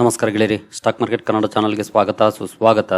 ನಮಸ್ಕಾರ ಗೆಳೆಯರಿ. Stock market Kannada ಚಾನಲ್ಗೆ ಸ್ವಾಗತ, ಸುಸ್ವಾಗತ.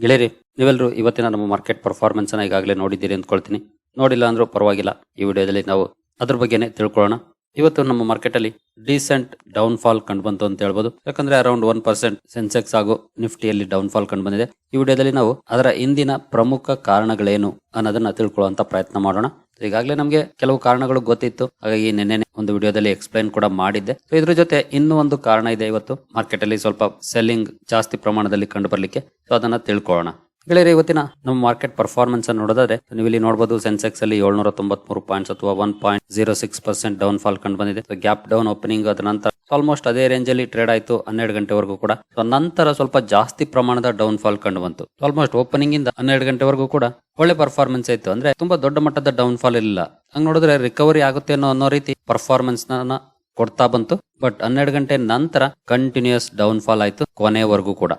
ಗೆಳೆಯರಿ ನೀವೆಲ್ಲರೂ ಇವತ್ತಿನ ನಮ್ಮ ಮಾರ್ಕೆಟ್ ಪರ್ಫಾರ್ಮೆನ್ಸ್ ಅನ್ನ ಈಗಾಗಲೇ ನೋಡಿದ್ದೀರಿ ಅಂದ್ಕೊಳ್ತೀನಿ. ನೋಡಿಲ್ಲ ಅಂದ್ರೂ ಪರವಾಗಿಲ್ಲ. ಈ ವಿಡಿಯೋದಲ್ಲಿ ನಾವು ಅದ್ರ ಬಗ್ಗೆನೇ ತಿಳ್ಕೊಳ್ಳೋಣ. ಇವತ್ತು ನಮ್ಮ ಮಾರ್ಕೆಟ್ ಅಲ್ಲಿ ಡೀಸೆಂಟ್ ಡೌನ್ ಫಾಲ್ ಕಂಡು ಬಂತು ಅಂತ ಹೇಳ್ಬೋದು. ಯಾಕಂದ್ರೆ ಅರೌಂಡ್ ಒನ್ ಪರ್ಸೆಂಟ್ ಸೆನ್ಸೆಕ್ಸ್ ಹಾಗೂ ನಿಫ್ಟಿಯಲ್ಲಿ ಡೌನ್ ಫಾಲ್ ಕಂಡು ಬಂದಿದೆ. ಈ ವಿಡಿಯೋದಲ್ಲಿ ನಾವು ಅದರ ಹಿಂದಿನ ಪ್ರಮುಖ ಕಾರಣಗಳೇನು ಅನ್ನೋದನ್ನ ತಿಳ್ಕೊಳ್ಳುವಂತ ಪ್ರಯತ್ನ ಮಾಡೋಣ. ಈಗಾಗಲೇ ನಮಗೆ ಕೆಲವು ಕಾರಣಗಳು ಗೊತ್ತಿತ್ತು. ಹಾಗಾಗಿ ನಿನ್ನೆ ಒಂದು ವಿಡಿಯೋದಲ್ಲಿ ಎಕ್ಸ್ಪ್ಲೈನ್ ಕೂಡ ಮಾಡಿದ್ದೆ. ಸೊ ಇದ್ರ ಜೊತೆ ಇನ್ನೂ ಒಂದು ಕಾರಣ ಇದೆ ಇವತ್ತು. ಮಾರ್ಕೆಟ್ ಅಲ್ಲಿ ಸ್ವಲ್ಪ ಸೆಲ್ಲಿಂಗ್ ಜಾಸ್ತಿ ಪ್ರಮಾಣದಲ್ಲಿ ಕಂಡು ಬರ್ಲಿಕ್ಕೆ. ಸೊ ಅದನ್ನ ತಿಳ್ಕೊಳ್ಳೋಣ. ಗೆಳೆಯರೆ, ಇವತ್ತಿನ ನಮ್ಮ ಮಾರ್ಕೆಟ್ ಪರ್ಫಾರ್ಮೆನ್ಸ್ ಅನ್ನು ನೋಡೋದಾದ್ರೆ ನೀವು ಇಲ್ಲಿ ನೋಡಬಹುದು ಸೆನ್ಸೆಕ್ಸ್ ಅಲ್ಲಿ ಏಳ್ನೂರ ತೊಂಬತ್ಮೂರು ಪಾಯಿಂಟ್ಸ್ ಅಥವಾ one point zero six percent down fall ಕಂಡು ಬಂದಿದೆ. ಗ್ಯಾಪ್ ಡೌನ್ ಓಪನಿಂಗ್ ಅದ ನಂತರ ಆಲ್ಮೋಸ್ಟ್ ಅದೇ ರೇಂಜ್ ಅಲ್ಲಿ ಟ್ರೇಡ್ ಆಯಿತು ಹನ್ನೆರಡು ಗಂಟೆವರೆಗೂ ಕೂಡ. ಸೊ ನಂತರ ಸ್ವಲ್ಪ ಜಾಸ್ತಿ ಪ್ರಮಾಣದ ಡೌನ್ ಫಾಲ್ ಕಂಡು ಬಂತು. ಆಲ್ಮೋಸ್ಟ್ ಓಪನಿಂಗ್ ಇಂದ ಹನ್ನೆರಡು ಗಂಟೆವರೆಗೂ ಕೂಡ ಒಳ್ಳೆ ಪರ್ಫಾರ್ಮೆನ್ಸ್ ಇತ್ತು. ಅಂದ್ರೆ ತುಂಬಾ ದೊಡ್ಡ ಮಟ್ಟದ ಡೌನ್ ಫಾಲ್ ಇಲ್ಲ ಹಂಗ್ ನೋಡಿದ್ರೆ ರಿಕವರಿ ಆಗುತ್ತೆ ಅನ್ನೋ ಅನ್ನೋ ರೀತಿ ಪರ್ಫಾರ್ಮೆನ್ಸ್ನ ಕೊಡ್ತಾ ಬಂತು. ಬಟ್ ಹನ್ನೆರಡು ಗಂಟೆ ನಂತರ ಕಂಟಿನ್ಯೂಸ್ ಡೌನ್ ಫಾಲ್ ಆಯ್ತು ಕೊನೆವರೆಗೂ ಕೂಡ.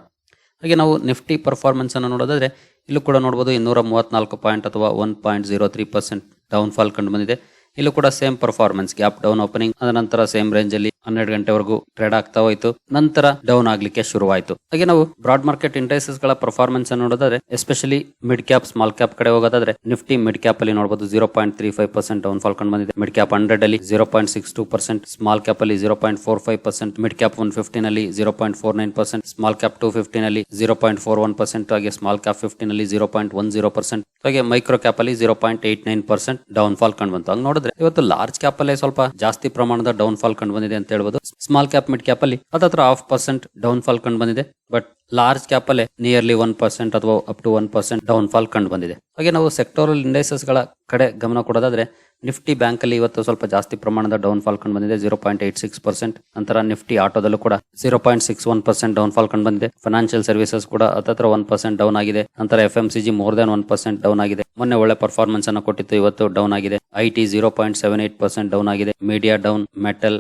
ಹಾಗೆ ನಾವು ನಿಫ್ಟಿ ಪರ್ಫಾರ್ಮೆನ್ಸ್ ಅನ್ನು ನೋಡೋದಾದ್ರೆ, ಇಲ್ಲೂ ಕೂಡ ನೋಡಬಹುದು ಇನ್ನೂರ ಮೂವತ್ನಾಲ್ಕು ಪಾಯಿಂಟ್ ಅಥವಾ one point zero three percent down fall ಕಂಡು ಬಂದಿದೆ. ಇಲ್ಲೂ ಕೂಡ same performance gap down opening ಅದ ನಂತರ ಸೇಮ್ ರೇಂಜ್ ಅಲ್ಲಿ ಹನ್ನೆರಡು ಗಂಟೆವರೆಗೂ ಟ್ರೇಡ್ ಆಗ್ತಾ ಹೋಯ್ತು. ನಂತರ ಡೌನ್ ಆಗ್ಲಿಕ್ಕೆ ಶುರುವಾಯಿತು. ಹಾಗೆ ನಾವು ಬ್ರಾಡ್ ಮಾರ್ಕೆಟ್ ಇಂಡೈಸಸ್ಗಳ ಪರ್ಫಾರ್ಮೆನ್ಸ್ ಅನ್ನು ನೋಡೋದಾದ್ರೆ especially mid cap small cap ಕಡೆ ಹೋಗೋದಾದ್ರೆ ನಿಫ್ಟಿ ಮಿಡ್ ಕ್ಯಾಪ್ ಅಲ್ಲಿ ನೋಡಬಹುದು zero point three five percent down fall ಕಂಡು ಬಂದಿದೆ. ಮಿಡ್ ಕ್ಯಾಪ್ ಹಂಡ್ರೆಡ್ ಅಲ್ಲಿ zero point six two percent small cap ಅಲ್ಲಿ zero point four five percent mid cap one fifteen ಅಲ್ಲಿ zero point four nine percent small cap two fifteen ಅಲ್ಲಿ zero point four one percent ಹಾಗೆ small cap fifteen ಅಲ್ಲಿ zero point one zero percent ಹಾಗೆ micro cap ಅಲ್ಲಿ zero point eight nine percent down fall ಕಂಡು ಬಂತು. ಹಂಗ್ ನೋಡಿದ್ರೆ ಇವತ್ತು large cap ಅಲ್ಲೇ ಸ್ವಲ್ಪ ಜಾಸ್ತಿ ಪ್ರಮಾಣದ ಡೌನ್ ಫಾಲ್ ಕಂಡು ಬಂದಿದೆ ಅಂತ ಹೇಳ್ಬೋದು. ಸ್ಮಾಲ್ ಕ್ಯಾಪ್ ಮಿಡ್ ಕ್ಯಾಪ್ ಅಲ್ಲಿ ಅದತ್ರ ಹಾಫ್ ಪರ್ಸೆಂಟ್ ಡೌನ್ ಫಾಲ್ ಕಂಡು ಬಂದಿದೆ. ಬಟ್ ಲಾರ್ಜ್ ಕ್ಯಾಪ್ ಅಲ್ಲಿ ನಿಯರ್ಲಿ ಒನ್ ಪರ್ಸೆಂಟ್ ಅಥವಾ up to one percent down fall ಕಂಡು ಬಂದಿದೆ. ಹಾಗೆ ನಾವು ಸೆಕ್ಟೋರಲ್ ಇಂಡೈಸಸ್ಗಳ ಕಡೆ ಗಮನ ಕೊಡೋದಾದ್ರೆ ನಿಫ್ಟಿ ಬ್ಯಾಂಕ್ ಅಲ್ಲಿ ಇವತ್ತು ಸ್ವಲ್ಪ ಜಾಸ್ತಿ ಪ್ರಮಾಣದ ಡೌನ್ ಫಾಲ್ ಕಂಡು ಬಂದಿದೆ. Zero point eight six percent ನಂತರ ನಿಫ್ಟಿ ಆಟೋದಲ್ಲೂ ಕೂಡ zero point six one percent down fall ಕಂಡು ಬಂದಿದೆ. ಫೈನಾನ್ಷಿಯಲ್ ಸರ್ವಿಸಸ್ ಕೂಡ ಹತ್ತತ್ರ ಒನ್ ಪರ್ಸೆಂಟ್ ಡೌನ್ ಆಗಿದೆ. ನಂತರ F M C G more than one percent down ಆಗಿದೆ. ಮೊನ್ನೆ ಒಳ್ಳೆ ಪರ್ಫಾರ್ಮೆನ್ಸ್ ಅನ್ನು ಕೊಟ್ಟಿತ್ತು, ಇವತ್ತು ಡೌನ್ ಆಗಿದೆ. I T zero point seven eight percent down ಆಗಿದೆ. ಮೀಡಿಯಾ ಡೌನ್ ಮೆಟಲ್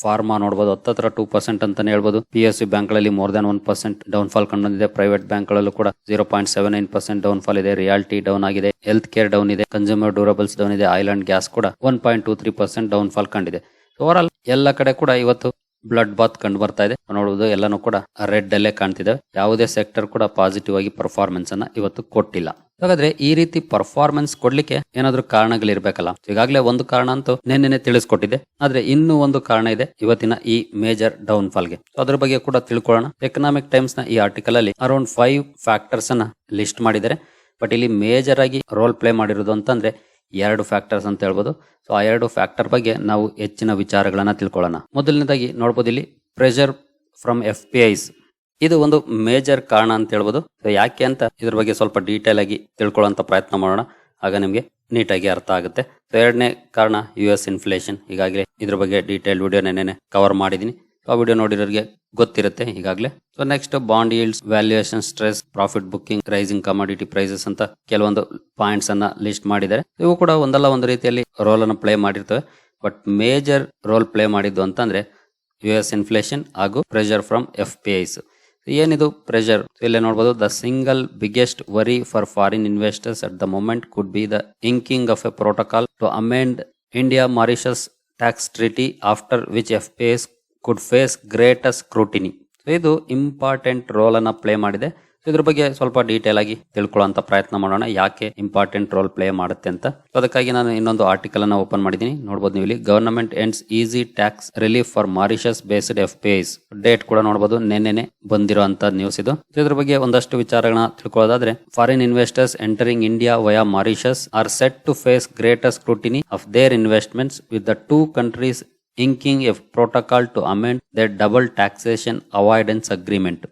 ಫಾರ್ಮಾ ನೋಡಬಹುದು ಹತ್ತತ್ರ ಟೂ ಪರ್ಸೆಂಟ್ ಅಂತಾನೆ ಹೇಳ್ಬೋದು. ಪಿ ಎಸ್ ಬ್ಯಾಂಕ್ಗಳಲ್ಲಿ more than one percent down fall ಕಂಡು ಬಂದಿದೆ ಪ್ರೈವೇಟ್ ಬ್ಯಾಂಕ್ ಗಳಲ್ಲೂ ಕೂಡ zero point seven nine percent down fall ಇದೆ. ರಿಯಾಲಿಟಿ ಡೌನ್ ಆಗಿದೆ. ಹೆಲ್ತ್ ಕೇರ್ ಡೌನ್ ಇದೆ. ಕನ್ಸ್ಯೂಮರ್ ಡ್ಯೂರಬಲ್ಸ್ ಡೌನ್ ಇದೆ. ಐಲ್ಯಾಂಡ್ ಗ್ಯಾಸ್ ಕೂಡ one point two three percent down fall ಕಂಡಿದೆ. ಓವರ್ ಆಲ್ ಎಲ್ಲ ಕಡೆ ಕೂಡ ಇವತ್ತು ಬ್ಲಡ್ ಬಾತ್ ಕಂಡು ಬರ್ತಾ ಇದೆ. ನೋಡುವುದು ಎಲ್ಲಾನು ಕೂಡ ರೆಡ್ ಅಲ್ಲೇ ಕಾಣ್ತಿದೆ. ಯಾವುದೇ ಸೆಕ್ಟರ್ ಕೂಡ ಪಾಸಿಟಿವ್ ಆಗಿ ಪರ್ಫಾರ್ಮೆನ್ಸ್ ಅನ್ನ ಇವತ್ತು ಕೊಟ್ಟಿಲ್ಲ. ಹಾಗಾದ್ರೆ ಈ ರೀತಿ ಪರ್ಫಾರ್ಮೆನ್ಸ್ ಕೊಡ್ಲಿಕ್ಕೆ ಏನಾದ್ರೂ ಕಾರಣಗಳಿರ್ಬೇಕಲ್ಲ ಈಗಾಗಲೇ ಒಂದು ಕಾರಣ ಅಂತೂ ನಿನ್ನೆ ತಿಳಿಸ್ಕೊಟ್ಟಿದೆ ಆದ್ರೆ ಇನ್ನೂ ಒಂದು ಕಾರಣ ಇದೆ ಇವತ್ತಿನ ಈ ಮೇಜರ್ ಡೌನ್ ಫಾಲ್ಗೆ ಅದ್ರ ಬಗ್ಗೆ ಕೂಡ ತಿಳ್ಕೊಳ್ಳೋಣ. ಎಕನಾಮಿಕ್ ಟೈಮ್ಸ್ನ ಈ ಆರ್ಟಿಕಲ್ ಅಲ್ಲಿ ಅರೌಂಡ್ ಫೈವ್ ಫ್ಯಾಕ್ಟರ್ಸ್ ಅನ್ನ ಲಿಸ್ಟ್ ಮಾಡಿದ್ದಾರೆ. ಬಟ್ ಇಲ್ಲಿ ಮೇಜರ್ ಆಗಿ ರೋಲ್ ಪ್ಲೇ ಮಾಡಿರೋದು ಅಂತಂದ್ರೆ ಎರಡು ಫ್ಯಾಕ್ಟರ್ಸ್ ಅಂತ ಹೇಳ್ಬೋದು. ಸೊ ಆ ಎರಡು ಫ್ಯಾಕ್ಟರ್ ಬಗ್ಗೆ ನಾವು ಹೆಚ್ಚಿನ ವಿಚಾರಗಳನ್ನ ತಿಳ್ಕೊಳ್ಳೋಣ. ಮೊದಲನೇದಾಗಿ ನೋಡ್ಬೋದು ಇಲ್ಲಿ pressure from F P Is ಇದು ಒಂದು ಮೇಜರ್ ಕಾರಣ ಅಂತ ಹೇಳ್ಬೋದು. ಯಾಕೆ ಅಂತ ಇದ್ರ ಬಗ್ಗೆ ಸ್ವಲ್ಪ ಡೀಟೇಲ್ ಆಗಿ ತಿಳ್ಕೊಳ್ಳೋಂತ ಪ್ರಯತ್ನ ಮಾಡೋಣ. ಆಗ ನಿಮಗೆ ನೀಟಾಗಿ ಅರ್ಥ ಆಗುತ್ತೆ. ಎರಡನೇ ಕಾರಣ ಯು ಎಸ್ ಇನ್ಫ್ಲೇಷನ್ ಈಗಾಗಲೇ ಇದ್ರ ಬಗ್ಗೆ ಡೀಟೇಲ್ ವಿಡಿಯೋ ನೆನೆ ಕವರ್ ಮಾಡಿದೀನಿ. ಆ ವಿಡಿಯೋ ನೋಡಿರೋರಿಗೆ ಗೊತ್ತಿರುತ್ತೆ ಈಗಾಗಲೇ. So next bond yields valuation stress profit booking rising commodity prices ಅಂತ ಕೆಲವೊಂದು ಪಾಯಿಂಟ್ಸ್ ಅನ್ನ ಲಿಸ್ಟ್ ಮಾಡಿದ್ದಾರೆ. ಇವು ಕೂಡ ಒಂದಲ್ಲ ಒಂದು ರೀತಿಯಲ್ಲಿ ರೋಲ್ ಅನ್ನು ಪ್ಲೇ ಮಾಡಿರ್ತವೆ. ಬಟ್ ಮೇಜರ್ ರೋಲ್ ಪ್ಲೇ ಮಾಡಿದ್ದು ಅಂತಂದ್ರೆ ಯು ಎಸ್ ಇನ್ಫ್ಲೇಷನ್ ಹಾಗೂ pressure from F P Is ಏನಿದು ಪ್ರೆಷರ್ ಇಲ್ಲೇ ನೋಡಬಹುದು the single biggest worry for foreign investors at the moment could be the inking of a protocol to amend India Mauritius tax treaty after which F P S could face greatest scrutiny ಇದು important role ಅನ್ನ play ಮಾಡಿದೆ. ಇದ್ರ ಬಗ್ಗೆ ಸ್ವಲ್ಪ detail ಆಗಿ ತಿಳ್ಕೊಳ್ಳುವಂತ ಪ್ರಯತ್ನ ಮಾಡೋಣ. ಯಾಕೆ ಇಂಪಾರ್ಟೆಂಟ್ ರೋಲ್ ಪ್ಲೇ ಮಾಡುತ್ತೆ ಅಂತ. ಅದಕ್ಕಾಗಿ ನಾನು ಇನ್ನೊಂದು ಆರ್ಟಿಕಲ್ ಅನ್ನ ಓಪನ್ ಮಾಡಿದ್ದೀನಿ. ನೋಡಬಹುದು ನೀವು ಇಲ್ಲಿ government ends easy tax relief for Mauritius based F PIs date ಕೂಡ ನೋಡಬಹುದು ನೆನ್ನೆನೆ ಬಂದಿರುವಂತ ನ್ಯೂಸ್ ಇದು. ಇದ್ರ ಬಗ್ಗೆ ಒಂದಷ್ಟು ವಿಚಾರಗಳನ್ನ ತಿಳ್ಕೊಳ್ಳೋದಾದ್ರೆ foreign investors entering India via Mauritius are set to face greater scrutiny of their investments with the two countries inking a protocol to amend the double taxation avoidance agreement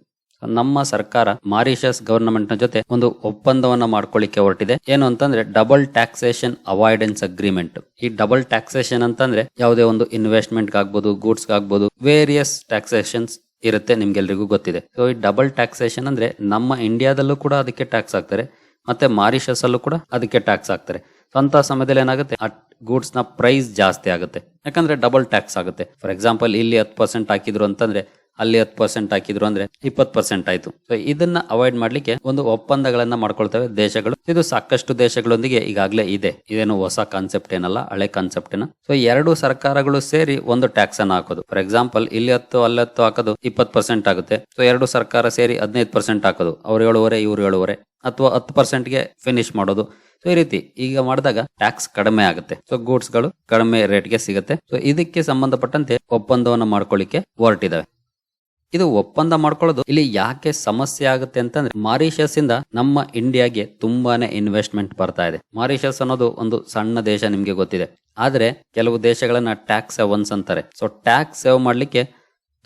ನಮ್ಮ ಸರ್ಕಾರ ಮಾರಿಷಸ್ ಗವರ್ನಮೆಂಟ್ನ ಜೊತೆ ಒಂದು ಒಪ್ಪಂದವನ್ನ ಮಾಡ್ಕೊಳ್ಳಿಕ್ಕೆ ಹೊರಟಿದೆ. ಏನು ಅಂತಂದ್ರೆ ಡಬಲ್ ಟ್ಯಾಕ್ಸೇಷನ್ ಅವಾಯ್ಡೆನ್ಸ್ ಅಗ್ರಿಮೆಂಟ್ ಈ double taxation ಅಂತಂದ್ರೆ ಯಾವುದೇ ಒಂದು ಇನ್ವೆಸ್ಟ್ಮೆಂಟ್ ಆಗ್ಬೋದು ಗೂಡ್ಸ್ ಆಗ್ಬೋದು ವೇರಿಯಸ್ ಟ್ಯಾಕ್ಸೇಷನ್ಸ್ ಇರುತ್ತೆ ನಿಮ್ಗೆಲ್ರಿಗೂ ಗೊತ್ತಿದೆ. ಸೊ ಈ ಡಬಲ್ ಟ್ಯಾಕ್ಸೇಷನ್ ಅಂದ್ರೆ ನಮ್ಮ ಇಂಡಿಯಾದಲ್ಲೂ ಕೂಡ ಅದಕ್ಕೆ ಟ್ಯಾಕ್ಸ್ ಹಾಕ್ತಾರೆ, ಮತ್ತೆ ಮಾರಿಷಸ್ ಅಲ್ಲೂ ಕೂಡ ಅದಕ್ಕೆ ಟ್ಯಾಕ್ಸ್ ಹಾಕ್ತಾರೆ. ಅಂತ ಸಮಯದಲ್ಲಿ ಏನಾಗುತ್ತೆ? ಆ ಗೂಡ್ಸ್ನ ಪ್ರೈಸ್ ಜಾಸ್ತಿ ಆಗುತ್ತೆ. ಯಾಕಂದ್ರೆ ಡಬಲ್ ಟ್ಯಾಕ್ಸ್ ಆಗುತ್ತೆ. ಫಾರ್ ಎಕ್ಸಾಂಪಲ್ ಇಲ್ಲಿ ಹತ್ತು ಪರ್ಸೆಂಟ್ ಹಾಕಿದ್ರು ಅಂತಂದ್ರೆ ಅಲ್ಲಿ ಹತ್ತು ಪರ್ಸೆಂಟ್ ಹಾಕಿದ್ರು ಅಂದ್ರೆ ಇಪ್ಪತ್ತು ಪರ್ಸೆಂಟ್ ಆಯ್ತು. ಸೊ ಇದನ್ನ ಅವಾಯ್ಡ್ ಮಾಡ್ಲಿಕ್ಕೆ ಒಂದು ಒಪ್ಪಂದಗಳನ್ನ ಮಾಡ್ಕೊಳ್ತವೆ ದೇಶಗಳು. ಇದು ಸಾಕಷ್ಟು ದೇಶಗಳೊಂದಿಗೆ ಈಗಾಗಲೇ ಇದೆ. ಇದೇನು ಹೊಸ ಕಾನ್ಸೆಪ್ಟ್ ಏನಲ್ಲ, ಹಳೆ ಕಾನ್ಸೆಪ್ಟ್ ಏನ ಸೊ ಎರಡು ಸರ್ಕಾರಗಳು ಸೇರಿ ಒಂದು ಟ್ಯಾಕ್ಸ್ ಅನ್ನ ಹಾಕೋದು. ಫಾರ್ ಎಕ್ಸಾಂಪಲ್ ಇಲ್ಲಿ ಹತ್ತು, ಅಲ್ಲಿ ಹತ್ತು ಹಾಕೋದು ಇಪ್ಪತ್ತು ಪರ್ಸೆಂಟ್ ಆಗುತ್ತೆ. ಸೊ ಎರಡು ಸರ್ಕಾರ ಸೇರಿ ಹದಿನೈದು ಪರ್ಸೆಂಟ್ ಹಾಕೋದು. ಅವ್ರು ಏಳುವರೆ, ಇವ್ರು ಏಳುವರೆ. ಅಥವಾ ಹತ್ತು ಪರ್ಸೆಂಟ್ಗೆ ಫಿನಿಶ್ ಮಾಡೋದು. ಸೊ ಈ ರೀತಿ ಈಗ ಮಾಡಿದಾಗ ಟ್ಯಾಕ್ಸ್ ಕಡಿಮೆ ಆಗುತ್ತೆ. ಸೊ ಗೂಡ್ಸ್ಗಳು ಕಡಿಮೆ ರೇಟ್ಗೆ ಸಿಗುತ್ತೆ. ಸೊ ಇದಕ್ಕೆ ಸಂಬಂಧಪಟ್ಟಂತೆ ಒಪ್ಪಂದವನ್ನು ಮಾಡ್ಕೊಳ್ಳಿಕ್ಕೆ ಹೊರಟಿದಾವೆ. ಇದು ಒಪ್ಪಂದ ಮಾಡ್ಕೊಳ್ಳೋದು ಇಲ್ಲಿ ಯಾಕೆ ಸಮಸ್ಯೆ ಆಗುತ್ತೆ ಅಂತಂದ್ರೆ ಮಾರಿಷಸ್ ಇಂದ ನಮ್ಮ ಇಂಡಿಯಾಗೆ ತುಂಬಾನೇ ಇನ್ವೆಸ್ಟ್ಮೆಂಟ್ ಬರ್ತಾ ಇದೆ. ಮಾರಿಷಸ್ ಅನ್ನೋದು ಒಂದು ಸಣ್ಣ ದೇಶ ನಿಮ್ಗೆ ಗೊತ್ತಿದೆ. ಆದ್ರೆ ಕೆಲವು ದೇಶಗಳನ್ನ ಟ್ಯಾಕ್ಸ್ ಸೇವನ್ಸ್ ಅಂತಾರೆ. ಸೊ ಟ್ಯಾಕ್ಸ್ ಸೇವ್ ಮಾಡ್ಲಿಕ್ಕೆ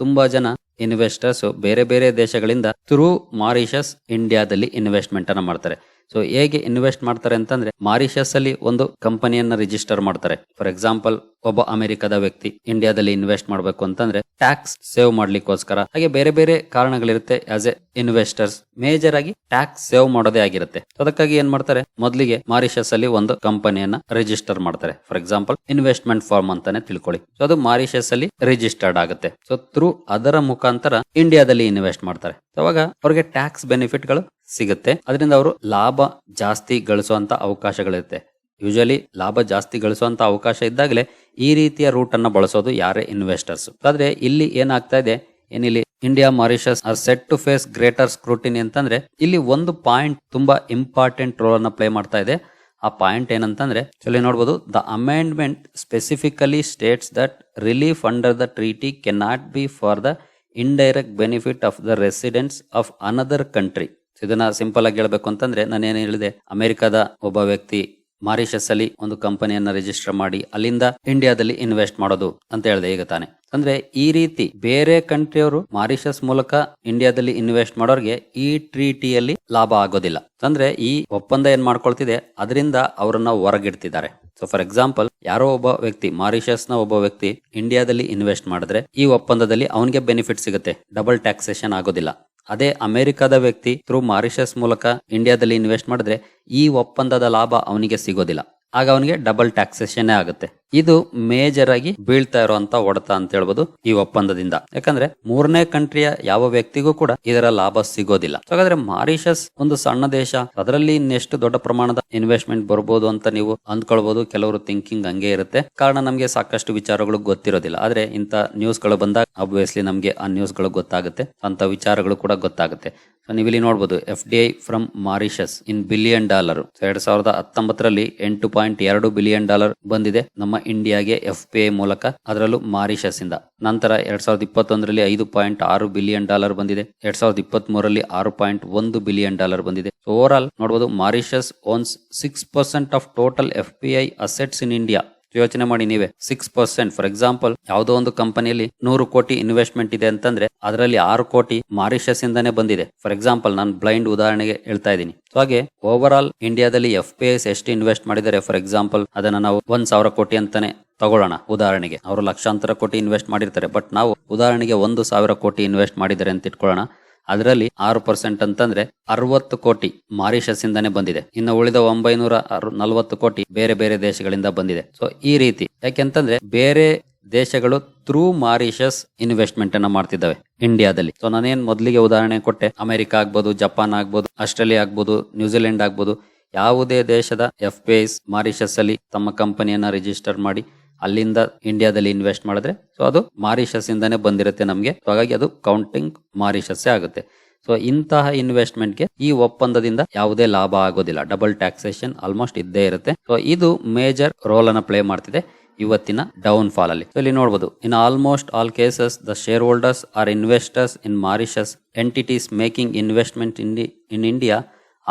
ತುಂಬಾ ಜನ ಇನ್ವೆಸ್ಟರ್ಸ್ ಬೇರೆ ಬೇರೆ ದೇಶಗಳಿಂದ ಥ್ರೂ ಮಾರಿಷಸ್ ಇಂಡಿಯಾದಲ್ಲಿ ಇನ್ವೆಸ್ಟ್ಮೆಂಟ್ ಅನ್ನ ಮಾಡ್ತಾರೆ. ಸೊ ಹೇಗೆ ಇನ್ವೆಸ್ಟ್ ಮಾಡ್ತಾರೆ ಅಂತಂದ್ರೆ ಮಾರಿಷಸ್ ಅಲ್ಲಿ ಒಂದು ಕಂಪನಿಯನ್ನ ರಿಜಿಸ್ಟರ್ ಮಾಡ್ತಾರೆ. ಫಾರ್ ಎಕ್ಸಾಂಪಲ್ ಒಬ್ಬ ಅಮೆರಿಕದ ವ್ಯಕ್ತಿ ಇಂಡಿಯಾದಲ್ಲಿ ಇನ್ವೆಸ್ಟ್ ಮಾಡಬೇಕು ಅಂತಂದ್ರೆ ಟ್ಯಾಕ್ಸ್ ಸೇವ್ ಮಾಡ್ಲಿಕ್ಕೋಸ್ಕರ. ಹಾಗೆ ಬೇರೆ ಬೇರೆ ಕಾರಣಗಳಿರುತ್ತೆ ಆಸ್ ಎ ಇನ್ವೆಸ್ಟರ್ಸ್ ಮೇಜರ್ ಆಗಿ ಟ್ಯಾಕ್ಸ್ ಸೇವ್ ಮಾಡೋದೇ ಆಗಿರುತ್ತೆ. ಅದಕ್ಕಾಗಿ ಏನ್ ಮಾಡ್ತಾರೆ? ಮೊದಲಿಗೆ ಮಾರಿಷಸ್ ಅಲ್ಲಿ ಒಂದು ಕಂಪನಿಯನ್ನ ರಿಜಿಸ್ಟರ್ ಮಾಡ್ತಾರೆ. ಫಾರ್ ಎಕ್ಸಾಂಪಲ್ ಇನ್ವೆಸ್ಟ್ಮೆಂಟ್ ಫಾರ್ಮ್ ಅಂತಾನೆ ತಿಳ್ಕೊಳ್ಳಿ. ಸೊ ಅದು ಮಾರಿಷಸ್ ಅಲ್ಲಿ ರಿಜಿಸ್ಟರ್ಡ್ ಆಗುತ್ತೆ. ಸೊ ಥ್ರೂ ಅದರ ಮುಖಾಂತರ ಇಂಡಿಯಾದಲ್ಲಿ ಇನ್ವೆಸ್ಟ್ ಮಾಡ್ತಾರೆ. ಅವಾಗ ಅವ್ರಿಗೆ ಟ್ಯಾಕ್ಸ್ ಬೆನಿಫಿಟ್ಗಳು ಸಿಗುತ್ತೆ. ಅದರಿಂದ ಅವರು ಲಾಭ ಜಾಸ್ತಿ ಗಳಿಸುವಂತ ಅವಕಾಶಗಳಿರುತ್ತೆ. ಯೂಶಲಿ ಲಾಭ ಜಾಸ್ತಿ ಗಳಿಸುವಂತ ಅವಕಾಶ ಇದ್ದಾಗಲೇ ಈ ರೀತಿಯ ರೂಟ್ ಅನ್ನ ಬಳಸೋದು ಯಾರೇ ಇನ್ವೆಸ್ಟರ್ಸ್ ಆದ್ರೆ ಇಲ್ಲಿ ಏನಾಗ್ತಾ ಇದೆ? ಏನಿಲ್ಲಿ India Mauritius are set to face greater scrutiny ಅಂತಂದ್ರೆ ಇಲ್ಲಿ ಒಂದು ಪಾಯಿಂಟ್ ತುಂಬಾ ಇಂಪಾರ್ಟೆಂಟ್ ರೋಲ್ ಅನ್ನ ಪ್ಲೇ ಮಾಡ್ತಾ ಇದೆ. ಆ ಪಾಯಿಂಟ್ ಏನಂತಂದ್ರೆ ಇಲ್ಲಿ ನೋಡಬಹುದು the amendment specifically states that relief under the treaty can be for the indirect benefit of the residents of another country ಇದನ್ನ ಸಿಂಪಲ್ ಆಗಿ ಹೇಳ್ಬೇಕು ಅಂತಂದ್ರೆ ನಾನು ಏನ್ ಹೇಳಿದೆ, ಅಮೆರಿಕದ ಒಬ್ಬ ವ್ಯಕ್ತಿ ಮಾರಿಷಸ್ ಅಲ್ಲಿ ಒಂದು ಕಂಪನಿಯನ್ನ ರಿಜಿಸ್ಟರ್ ಮಾಡಿ ಅಲ್ಲಿಂದ ಇಂಡಿಯಾದಲ್ಲಿ ಇನ್ವೆಸ್ಟ್ ಮಾಡೋದು ಅಂತ ಹೇಳಿದೆ ಈಗ ತಾನೆ. ಅಂದ್ರೆ ಈ ರೀತಿ ಬೇರೆ ಕಂಟ್ರಿಯವರು ಮಾರಿಷಸ್ ಮೂಲಕ ಇಂಡಿಯಾದಲ್ಲಿ ಇನ್ವೆಸ್ಟ್ ಮಾಡೋರಿಗೆ ಈ ಟ್ರೀಟಿಯಲ್ಲಿ ಲಾಭ ಆಗೋದಿಲ್ಲ. ಅಂದ್ರೆ ಈ ಒಪ್ಪಂದ ಏನ್ ಮಾಡ್ಕೊಳ್ತಿದೆ, ಅದರಿಂದ ಅವರನ್ನ ಹೊರಗಿಡ್ತಿದ್ದಾರೆ. ಸೊ ಫಾರ್ ಎಕ್ಸಾಂಪಲ್ ಯಾರೋ ಒಬ್ಬ ವ್ಯಕ್ತಿ ಮಾರಿಷಸ್ನ ಒಬ್ಬ ವ್ಯಕ್ತಿ ಇಂಡಿಯಾದಲ್ಲಿ ಇನ್ವೆಸ್ಟ್ ಮಾಡಿದ್ರೆ ಈ ಒಪ್ಪಂದದಲ್ಲಿ ಅವನಿಗೆ ಬೆನಿಫಿಟ್ ಸಿಗುತ್ತೆ. ಡಬಲ್ ಟ್ಯಾಕ್ಸೇಷನ್ ಆಗೋದಿಲ್ಲ. ಅದೇ ಅಮೆರಿಕದ ವ್ಯಕ್ತಿ ಥ್ರೂ ಮಾರಿಷಸ್ ಮೂಲಕ ಇಂಡಿಯಾದಲ್ಲಿ ಇನ್ವೆಸ್ಟ್ ಮಾಡಿದ್ರೆ ಈ ಒಪ್ಪಂದದ ಲಾಭ ಅವನಿಗೆ ಸಿಗೋದಿಲ್ಲ. ಆಗ ಅವನಿಗೆ ಡಬಲ್ ಟ್ಯಾಕ್ಸೇಷನ್ ಆಗುತ್ತೆ. ಇದು ಮೇಜರ್ ಆಗಿ ಬೀಳ್ತಾ ಇರುವಂತ ಹೊಡೆತ ಅಂತ ಹೇಳ್ಬೋದು ಈ ಒಪ್ಪಂದದಿಂದ. ಯಾಕಂದ್ರೆ ಮೂರನೇ ಕಂಟ್ರಿಯ ಯಾವ ವ್ಯಕ್ತಿಗೂ ಕೂಡ ಇದರ ಲಾಭ ಸಿಗೋದಿಲ್ಲ. ಹಾಗಾದ್ರೆ ಮಾರಿಷಸ್ ಒಂದು ಸಣ್ಣ ದೇಶ, ಅದರಲ್ಲಿ ಇನ್ನೆಷ್ಟು ದೊಡ್ಡ ಪ್ರಮಾಣದ ಇನ್ವೆಸ್ಟ್ಮೆಂಟ್ ಬರ್ಬೋದು ಅಂತ ನೀವು ಅಂದ್ಕೊಳ್ಬಹುದು ಕೆಲವರು ಥಿಂಕಿಂಗ್ ಹಂಗೆ ಇರುತ್ತೆ. ಕಾರಣ ನಮಗೆ ಸಾಕಷ್ಟು ವಿಚಾರಗಳು ಗೊತ್ತಿರೋದಿಲ್ಲ. ಆದ್ರೆ ಇಂಥ ನ್ಯೂಸ್ಗಳು ಬಂದಾಗ ಅಬ್ವಿಯಸ್ಲಿ ನಮಗೆ ಆ ನ್ಯೂಸ್ಗಳು ಗೊತ್ತಾಗುತ್ತೆ. ಅಂತ ವಿಚಾರಗಳು ಕೂಡ ಗೊತ್ತಾಗುತ್ತೆ. ಸೊ ನೀವು ಇಲ್ಲಿ ನೋಡಬಹುದು F D I from Mauritius in billion dollar ಎರಡ್ ಸಾವಿರದ ಹತ್ತೊಂಬತ್ತರಲ್ಲಿ ಎಂಟು ಪಾಯಿಂಟ್ ಎರಡು ಬಿಲಿಯನ್ ಡಾಲರ್ ಬಂದಿದೆ ನಮ್ಮ ಇಂಡಿಯಾಗೆ ಎಫ್ ಪಿ ಐ ಮೂಲಕ, ಅದರಲ್ಲೂ ಮಾರಿಷಸ್ ಇಂದ. ನಂತರ ಎರಡ್ ಸಾವಿರದ ಇಪ್ಪತ್ತೊಂದರಲ್ಲಿ ಐದು ಪಾಯಿಂಟ್ ಆರು ಬಿಲಿಯನ್ ಡಾಲರ್ ಬಂದಿದೆ. ಎರಡ್ ಸಾವಿರದ ಇಪ್ಪತ್ತ್ ಮೂರರಲ್ಲಿ ಆರು ಪಾಯಿಂಟ್ ಒಂದು ಬಿಲಿಯನ್ ಡಾಲರ್ ಬಂದಿದೆ. ಓವರ್ ಆಲ್ ನೋಡಬಹುದು Mauritius owns six percent of total F P I assets in India ಯೋಚನೆ ಮಾಡಿ ನೀವೇ. ಸಿಕ್ಸ್ ಪರ್ಸೆಂಟ್ ಫಾರ್ ಎಕ್ಸಾಂಪಲ್ ಯಾವುದೋ ಒಂದು ಕಂಪನಿಯಲ್ಲಿ ನೂರು ಕೋಟಿ ಇನ್ವೆಸ್ಟ್ಮೆಂಟ್ ಇದೆ ಅಂತಂದ್ರೆ ಅದರಲ್ಲಿ ಆರು ಕೋಟಿ ಮಾರಿಷಸ್ ಇಂದಾನೆ ಬಂದಿದೆ. ಫಾರ್ ಎಕ್ಸಾಂಪಲ್ ನಾನು ಬ್ಲೈಂಡ್ ಉದಾಹರಣೆಗೆ ಹೇಳ್ತಾ ಇದ್ದೀನಿ. ಹಾಗೆ ಓವರ್ ಆಲ್ ಇಂಡಿಯಾದಲ್ಲಿ ಎಫ್ ಪಿ ಎಸ್ ಎಷ್ಟು ಇನ್ವೆಸ್ಟ್ ಮಾಡಿದ್ದಾರೆ? ಫಾರ್ ಎಕ್ಸಾಂಪಲ್ ಅದನ್ನ ನಾವು ಒಂದ್ ಸಾವಿರ ಕೋಟಿ ಅಂತಾನೆ ತಗೊಳ್ಳೋಣ, ಉದಾಹರಣೆಗೆ. ಅವರು ಲಕ್ಷಾಂತರ ಕೋಟಿ ಇನ್ವೆಸ್ಟ್ ಮಾಡಿರ್ತಾರೆ. ಬಟ್ ನಾವು ಉದಾಹರಣೆಗೆ ಒಂದು ಸಾವಿರ ಕೋಟಿ ಇನ್ವೆಸ್ಟ್ ಮಾಡಿದ್ದಾರೆ ಅಂತ ಇಟ್ಕೊಳ್ಳೋಣ. ಅದರಲ್ಲಿ ಆರು ಪರ್ಸೆಂಟ್ ಅಂತಂದ್ರೆ ಅರವತ್ತು ಕೋಟಿ ಮಾರಿಷಸ್ ಇಂದಾನೆ ಬಂದಿದೆ. ಇನ್ನು ಉಳಿದ ಒಂಬೈನೂರ ನಲವತ್ತು ಕೋಟಿ ಬೇರೆ ಬೇರೆ ದೇಶಗಳಿಂದ ಬಂದಿದೆ. ಸೊ ಈ ರೀತಿ ಯಾಕೆಂತಂದ್ರೆ ಬೇರೆ ದೇಶಗಳು ಥ್ರೂ ಮಾರಿಷಸ್ ಇನ್ವೆಸ್ಟ್ಮೆಂಟ್ ಅನ್ನ ಮಾಡ್ತಿದ್ದಾವೆ ಇಂಡಿಯಾದಲ್ಲಿ ಸೊ ನಾನೇನ್ ಮೊದಲಿಗೆ ಉದಾಹರಣೆ ಕೊಟ್ಟೆ? ಅಮೆರಿಕ ಆಗ್ಬೋದು, ಜಪಾನ್ ಆಗ್ಬೋದು, ಆಸ್ಟ್ರೇಲಿಯಾ ಆಗ್ಬೋದು, ನ್ಯೂಜಿಲೆಂಡ್ ಆಗ್ಬೋದು. ಯಾವುದೇ ದೇಶದ ಎಫ್ ಪಿ ಐಸ್ ಮಾರಿಷಸ್ ಅಲ್ಲಿ ತಮ್ಮ ಕಂಪನಿಯನ್ನ ರಿಜಿಸ್ಟರ್ ಮಾಡಿ ಅಲ್ಲಿಂದ ಇಂಡಿಯಾದಲ್ಲಿ ಇನ್ವೆಸ್ಟ್ ಮಾಡಿದ್ರೆ ಸೊ ಅದು ಮಾರಿಷಸ್ ಇಂದಾನೆ ಬಂದಿರುತ್ತೆ ನಮಗೆ. ಸೊ ಹಾಗಾಗಿ ಅದು ಕೌಂಟಿಂಗ್ ಮಾರಿಷಸ್ ಆಗುತ್ತೆ. ಸೊ ಇಂತಹ ಇನ್ವೆಸ್ಟ್ಮೆಂಟ್ಗೆ ಈ ಒಪ್ಪಂದದಿಂದ ಯಾವುದೇ ಲಾಭ ಆಗೋದಿಲ್ಲ. ಡಬಲ್ ಟ್ಯಾಕ್ಸೇಷನ್ ಆಲ್ಮೋಸ್ಟ್ ಇದ್ದೇ ಇರುತ್ತೆ. ಸೊ ಇದು ಮೇಜರ್ ರೋಲ್ ಅನ್ನ ಪ್ಲೇ ಮಾಡ್ತಿದೆ ಇವತ್ತಿನ ಡೌನ್ ಫಾಲ್ ಅಲ್ಲಿ ಇಲ್ಲಿ ನೋಡಬಹುದು in almost all cases the shareholders or investors in Mauritius entities making investment in in India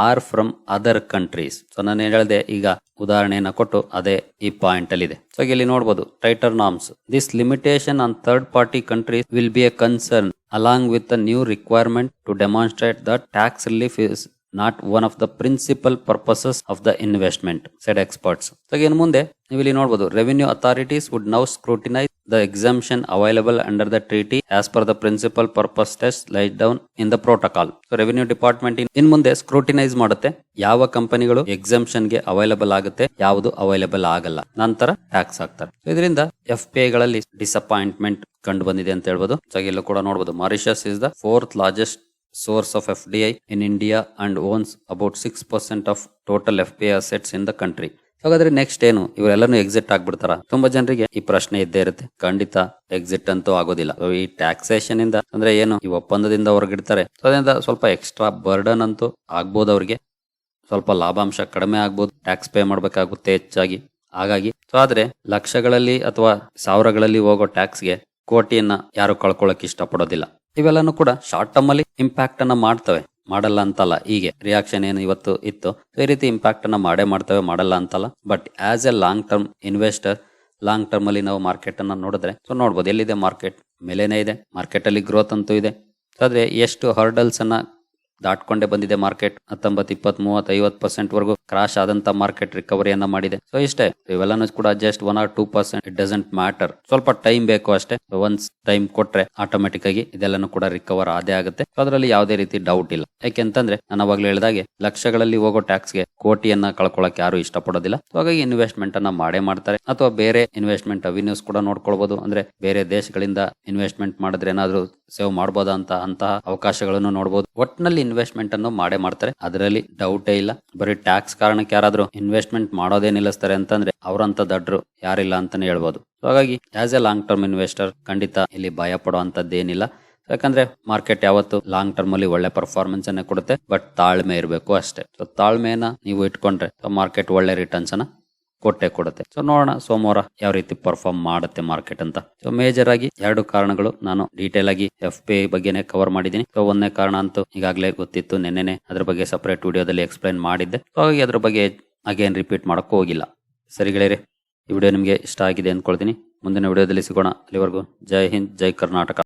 are from other countries so ನಾನು ಏನ್ ಹೇಳಿದೆ ಈಗ ಉದಾಹರಣೆಯನ್ನು ಕೊಟ್ಟು ಅದೇ ಈ ಪಾಯಿಂಟ್ ಅಲ್ಲಿ ಇದೆ ಸೊ ಇಲ್ಲಿ ನೋಡಬಹುದು tighter norms this limitation on third party countries will be a concern along with new requirement to demonstrate the tax relief is not one of the principal purposes of the investment said experts ಏನ್ ಮುಂದೆ ನೀವು ಇಲ್ಲಿ ನೋಡಬಹುದು revenue authorities would now scrutinise the exemption available under the treaty as per the principal purpose test laid down in the protocol so revenue department ಇನ್ ಮುಂದೆ scrutinise ಮಾಡುತ್ತೆ, ಯಾವ ಕಂಪನಿಗಳು ಎಕ್ಸಾಮ್ಷನ್ಗೆ available ಆಗುತ್ತೆ, ಯಾವುದು ಅವೈಲಬಲ್ ಆಗಲ್ಲ. ನಂತರ ಟ್ಯಾಕ್ಸ್ So ಇದರಿಂದ ಎಫ್ ಪಿ ಐಗಳಲ್ಲಿ ಡಿಸಪಾಯಿಂಟ್ಮೆಂಟ್ ಕಂಡು ಬಂದಿದೆ ಅಂತ ಹೇಳ್ಬೋದು. ಸೊ ಇಲ್ಲೂ ಕೂಡ ನೋಡಬಹುದು Mauritius is the fourth largest source of FDI in India and owns about 6% of total FPI assets in the country. ಹಾಗಾದ್ರೆ ನೆಕ್ಸ್ಟ್ ಏನು? ಇವರೆಲ್ಲರೂ ಎಕ್ಸಿಟ್ ಆಗ್ಬಿಡ್ತಾರ? ತುಂಬಾ ಜನರಿಗೆ ಈ ಪ್ರಶ್ನೆ ಇದ್ದೇ ಇರುತ್ತೆ. ಖಂಡಿತ ಎಕ್ಸಿಟ್ ಅಂತೂ ಆಗೋದಿಲ್ಲ. ಈ ಟ್ಯಾಕ್ಸೇಷನ್ ಇಂದ ಅಂದ್ರೆ ಏನು? ಈ ಒಪ್ಪಂದದಿಂದ ಹೊರಗಿಡ್ತಾರೆ. ಅದರಿಂದ ಸ್ವಲ್ಪ ಎಕ್ಸ್ಟ್ರಾ ಬರ್ಡನ್ ಅಂತೂ ಆಗ್ಬೋದು ಅವರಿಗೆ. ಸ್ವಲ್ಪ ಲಾಭಾಂಶ ಕಡಿಮೆ ಆಗ್ಬೋದು. ಟ್ಯಾಕ್ಸ್ ಪೇ ಮಾಡ್ಬೇಕಾಗುತ್ತೆ ಹೆಚ್ಚಾಗಿ. ಹಾಗಾಗಿ ಸೊ ಆದ್ರೆ ಲಕ್ಷಗಳಲ್ಲಿ ಅಥವಾ ಸಾವಿರಗಳಲ್ಲಿ ಹೋಗೋ ಟ್ಯಾಕ್ಸ್ಗೆ ಕೋಟಿಯನ್ನ ಯಾರು ಕಳ್ಕೊಳಕ್ ಇಷ್ಟಪಡೋದಿಲ್ಲ. ಇವೆಲ್ಲನೂ ಕೂಡ ಶಾರ್ಟ್ ಟರ್ಮ್ ಅಲ್ಲಿ ಇಂಪ್ಯಾಕ್ಟ್ ಅನ್ನ ಮಾಡ್ತವೆ. ಮಾಡಲ್ಲ ಅಂತಲ್ಲ, ಹೀಗೆ ರಿಯಾಕ್ಷನ್ ಏನು ಇವತ್ತು ಇತ್ತು. ಈ ರೀತಿ ಇಂಪ್ಯಾಕ್ಟ್ ಅನ್ನ ಮಾಡೇ ಮಾಡ್ತವೆ, ಮಾಡಲ್ಲ ಅಂತಲ್ಲ. But as a long term investor long term ಅಲ್ಲಿ ನಾವು ಮಾರ್ಕೆಟ್ ಅನ್ನ ನೋಡಿದ್ರೆ ಸೊ ನೋಡ್ಬೋದು ಎಲ್ಲಿದೆ ಮಾರ್ಕೆಟ್ ಮೇಲೇನೆ ಇದೆ. ಮಾರ್ಕೆಟ್ ಅಲ್ಲಿ ಗ್ರೋತ್ ಅಂತೂ ಇದೆ. ಆದ್ರೆ ಎಷ್ಟು ಹರ್ಡಲ್ಸ್ ಅನ್ನ ದಾಟ್ಕೊಂಡೇ ಬಂದಿದೆ ಮಾರ್ಕೆಟ್. ಹತ್ತೊಂಬತ್ತು ಇಪ್ಪತ್ ಮೂವತ್ ಐವತ್ ಪರ್ಸೆಂಟ್ ವರೆಗೂ ಕ್ರಾಶ್ ಆದಂತ ಮಾರ್ಕೆಟ್ ರಿಕವರಿಯನ್ನ ಮಾಡಿದೆ. ಸೊ ಇಷ್ಟೇ. ಇವೆಲ್ಲನೂ ಕೂಡ just one or two percent it doesn't matter ಸ್ವಲ್ಪ ಟೈಮ್ ಬೇಕು ಅಷ್ಟೇ. ಒನ್ಸ್ ಟೈಮ್ ಕೊಟ್ರೆ ಆಟೋಮೆಟಿಕ್ ಆಗಿ ಇದೆಲ್ಲನೂ ಕೂಡ ರಿಕವರ್ ಆದೇ ಆಗುತ್ತೆ. ಅದರಲ್ಲಿ ಯಾವುದೇ ರೀತಿ ಡೌಟ್ ಇಲ್ಲ. ಯಾಕೆಂತಂದ್ರೆ ನಾನು ಅವಾಗ್ಲೂ ಹೇಳಿದಾಗೆ ಲಕ್ಷಗಳಲ್ಲಿ ಹೋಗೋ ಟ್ಯಾಕ್ಸ್ಗೆ ಕೋಟಿಯನ್ನ ಕಳ್ಕೊಳಕ್ ಯಾರು ಇಷ್ಟಪಡೋದಿಲ್ಲ. ಹಾಗಾಗಿ ಇನ್ವೆಸ್ಟ್ಮೆಂಟ್ ಅನ್ನ ಮಾಡೇ ಮಾಡ್ತಾರೆ. ಅಥವಾ ಬೇರೆ ಇನ್ವೆಸ್ಟ್ಮೆಂಟ್ ಅವಿನ್ಯೂಸ್ ಕೂಡ ನೋಡ್ಕೊಳ್ಬಹುದು ಅಂದ್ರೆ ಬೇರೆ ದೇಶಗಳಿಂದ ಇನ್ವೆಸ್ಟ್ಮೆಂಟ್ ಮಾಡಿದ್ರೆ ಏನಾದ್ರು ಸೇವ್ ಮಾಡಬಹುದಾ ಅಂತ ಅಂತಹ ಅವಕಾಶಗಳನ್ನು ನೋಡಬಹುದು ಒಟ್ಟಿನಲ್ಲಿ ಇನ್ವೆಸ್ಟ್ಮೆಂಟ್ ಅನ್ನು ಮಾಡೇ ಮಾಡ್ತಾರೆ. ಅದರಲ್ಲಿ ಡೌಟೇ ಇಲ್ಲ. ಬರೀ ಟ್ಯಾಕ್ಸ್ ಕಾರಣಕ್ಕೆ ಯಾರಾದ್ರೂ ಇನ್ವೆಸ್ಟ್ಮೆಂಟ್ ಮಾಡೋದೇ ನಿಲ್ಲಿಸ್ತಾರೆ ಅಂತಂದ್ರೆ ಅವರಂತ ದಡ್ರು, ಯಾರಿಲ್ಲ ಅಂತಾನೆ ಹೇಳ್ಬೋದು. ಹಾಗಾಗಿ as a long term investor ಖಂಡಿತ ಇಲ್ಲಿ ಭಯ ಪಡುವಂತದ್ದೇನಿಲ್ಲ ಯಾಕಂದ್ರೆ ಮಾರ್ಕೆಟ್ ಯಾವತ್ತು ಲಾಂಗ್ ಟರ್ಮ್ ಅಲ್ಲಿ ಒಳ್ಳೆ ಪರ್ಫಾರ್ಮೆನ್ಸ್ ಅನ್ನ ಕೊಡುತ್ತೆ ಬಟ್ ತಾಳ್ಮೆ ಇರಬೇಕು ಅಷ್ಟೇ. ಸೊ ತಾಳ್ಮೆನ ನೀವು ಇಟ್ಕೊಂಡ್ರೆ ಮಾರ್ಕೆಟ್ ಒಳ್ಳೆ ರಿಟರ್ನ್ಸ್ ಅನ್ನ ಕೊಟ್ಟೆ ಕೊಡುತ್ತೆ. ಸೊ ನೋಡೋಣ ಸೋಮವಾರ ಯಾವ ರೀತಿ ಪರ್ಫಾರ್ಮ್ ಮಾಡುತ್ತೆ ಮಾರ್ಕೆಟ್ ಅಂತ. ಸೊ ಮೇಜರ್ ಆಗಿ ಎರಡು ಕಾರಣಗಳು ನಾನು ಡೀಟೇಲ್ ಆಗಿ ಎಫ್ ಪಿ ಐ ಬಗ್ಗೆನೇ ಕವರ್ ಮಾಡಿದ್ದೀನಿ. ಸೊ ಒಂದನೇ ಕಾರಣ ಅಂತೂ ಈಗಾಗಲೇ ಗೊತ್ತಿತ್ತು. ನೆನ್ನೆನೆ ಅದ್ರ ಬಗ್ಗೆ ಸಪರೇಟ್ ವಿಡಿಯೋದಲ್ಲಿ ಎಕ್ಸ್ಪ್ಲೈನ್ ಮಾಡಿದ್ದೆ. ಸೊ ಹಾಗಾಗಿ ಅದ್ರ ಬಗ್ಗೆ ಅಗೇನ್ ರಿಪೀಟ್ ಮಾಡೋಕೆ ಹೋಗಿಲ್ಲ. ಸರಿ ಗೆಳೆಯರೆ, ಈ ವಿಡಿಯೋ ನಿಮಗೆ ಇಷ್ಟ ಆಗಿದೆ ಅಂದ್ಕೊಳ್ತೀನಿ. ಮುಂದಿನ ವಿಡಿಯೋದಲ್ಲಿ ಸಿಗೋಣ. ಅಲ್ಲಿವರೆಗೂ ಜೈ ಹಿಂದ್, ಜೈ ಕರ್ನಾಟಕ.